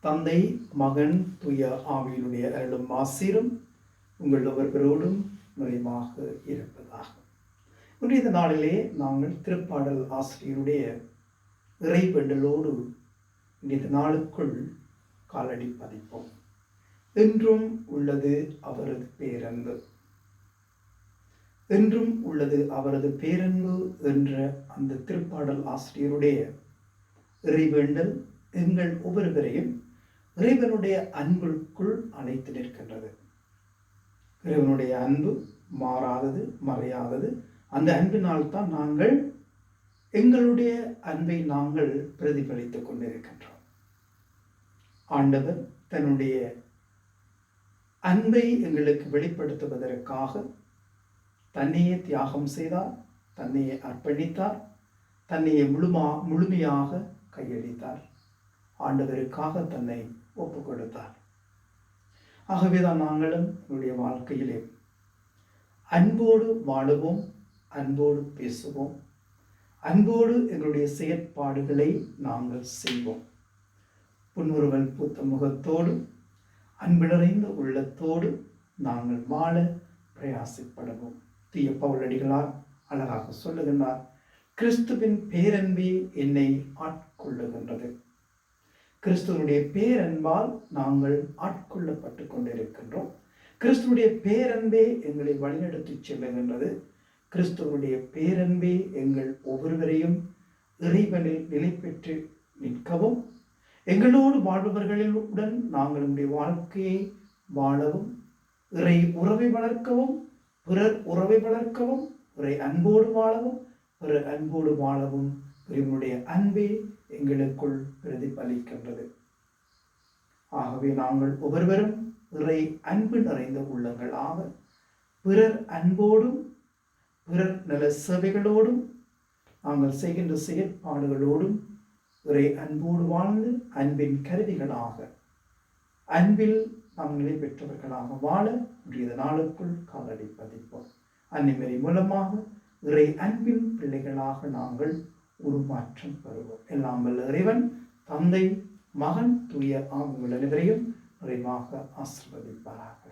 தந்தை மகன் துய ஆவியினுடைய அருளும் ஆசீரும் உங்கள் ஒவ்வொருவரோடும் நிறைவாக இருப்பதாக. இன்றைய இந்த நாளிலே நாங்கள் திருப்பாடல் ஆசிரியருடைய இறைவேண்டலோடு இன்றைய நாளுக்குள் காலடி பதிப்போம். என்றும் உள்ளது அவரது பேரன்பு. என்றும் உள்ளது அவரது பேரன்பு என்ற அந்த திருப்பாடல் ஆசிரியருடைய இறைவேண்டல் எங்கள் ஒவ்வொருவரையும் இறைவனுடைய அன்புக்குள் அழைத்து நிற்கின்றது. இறைவனுடைய அன்பு மாறாதது மறையாதது. அந்த அன்பினால் தான் நாங்கள் எங்களுடைய அன்பை நாங்கள் பிரதிபலித்துக் கொண்டிருக்கின்றோம். ஆண்டவர் தன்னுடைய அன்பை எங்களுக்கு வெளிப்படுத்துவதற்காக தன்னையே தியாகம் செய்தார் தன்னையே அர்ப்பணித்தார் தன்னையே முழுமா முழுமையாக கையளித்தார். ஆண்டவருக்காக தன்னை ஒப்பு கொடுத்தார் ஆகவேதான் நாங்களும் என்னுடைய வாழ்க்கையிலே அன்போடு வாழுவோம் அன்போடு பேசுவோம் அன்போடு எங்களுடைய செயற்பாடுகளை நாங்கள் செய்வோம். புன்முறுவல் பூத்த முகத்தோடு அன்பு உள்ளத்தோடு நாங்கள் வாழ பிரயாசப்படுவோம். தீய பவுலடிகளார் அழகாக சொல்லுகின்றார் கிறிஸ்துவின் பேரன்பே என்னை ஆட்கொள்ளுகின்றது. கிறிஸ்துவனுடைய பேரன்பால் நாங்கள் ஆட்கொள்ளப்பட்டு கொண்டிருக்கின்றோம். கிறிஸ்துவனுடைய பேரன்பே எங்களை வழிநடத்தி செல்லுகின்றது. கிறிஸ்துவனுடைய பேரன்பே எங்கள் ஒவ்வொருவரையும் இறைவனில் நிலை பெற்று நிற்கவும் எங்களோடு வாழ்பவர்களுடன் நாங்கள் நம்முடைய வாழ்க்கையை வாழவும் இறை உறவை வளர்க்கவும் பிறர் உறவை வளர்க்கவும் இறை அன்போடு வாழவும் பிறர் அன்போடு வாழவும் இவனுடைய அன்பே எங்களுக்குள் பிரதிபலிக்கின்றது. ஆகவே நாங்கள் ஒவ்வொருவரும் இறை அன்பு நிறைந்த உள்ளங்களாக பிறர் அன்போடும் பிறர் நல சேவைகளோடும் நாங்கள் செய்கின்ற செயற்பாடுகளோடும் இறை அன்போடு வாழ்ந்து அன்பின் கருவிகளாக அன்பில் நாம் நிலை பெற்றவர்களாக வாழ உரிய நாளுக்குள் காலடி பதிப்போம். அன்னிமறை மூலமாக இறை அன்பின் பிள்ளைகளாக நாங்கள் உருமாற்றம் பெறுவோம் எல்லாம் வல்ல இறைவன் தந்தை மகன் தூய ஆவிகள் அனைவரையும் நிறைவாக ஆசிர்வதிப்பாராக.